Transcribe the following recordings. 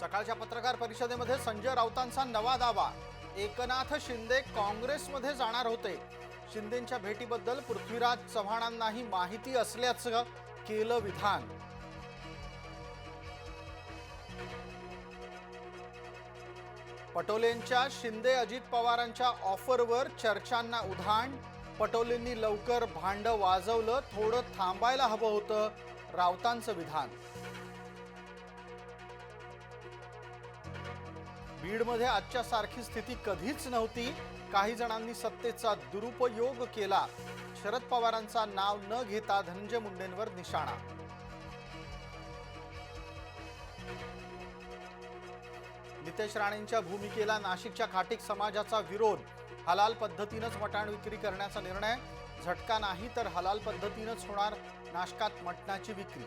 सकाळच्या पत्रकार परिषदेमध्ये संजय राऊतांचा नवा दावा. एकनाथ शिंदे काँग्रेसमध्ये जाणार होते. शिंदेच्या भेटीबद्दल पृथ्वीराज चव्हाणांनाही माहिती असल्याचं केलं विधान. पटोलेंच्या शिंदे अजित पवारांच्या ऑफरवर चर्चांना उधाण. पटोलेंनी लवकर भांड वाजवलं थोडं थांबायला हवं होतं राऊतांचं विधान. बीडमध्ये आजच्या सारखी स्थिती कधीच नव्हती. काही जणांनी सत्तेचा दुरुपयोग केला. शरद पवारांचा नाव न घेता धनंजय मुंडेंवर निशाणा. नितेश राणेंच्या भूमिकेला नाशिकच्या खाटिक समाजाचा विरोध. हलाल पद्धतीनंच मटाण विक्री करण्याचा निर्णय. झटका नाही तर हलाल पद्धतीनंच होणार नाशकात मटणाची विक्री.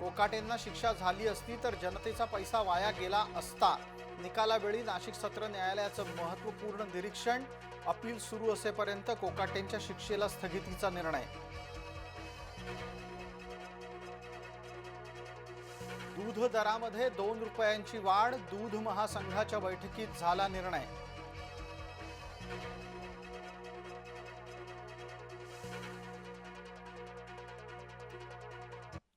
कोकाटेंना शिक्षा झाली असती तर जनतेचा पैसा वाया गेला असता. निकालावेळी नाशिक सत्र न्यायालयाचं महत्त्वपूर्ण निरीक्षण. अपील सुरू असेपर्यंत कोकाटेंच्या शिक्षेला स्थगितीचा निर्णय. दूध दरामध्ये दोन रुपयांची वाढ दूध महासंघाच्या बैठकीत झाला निर्णय.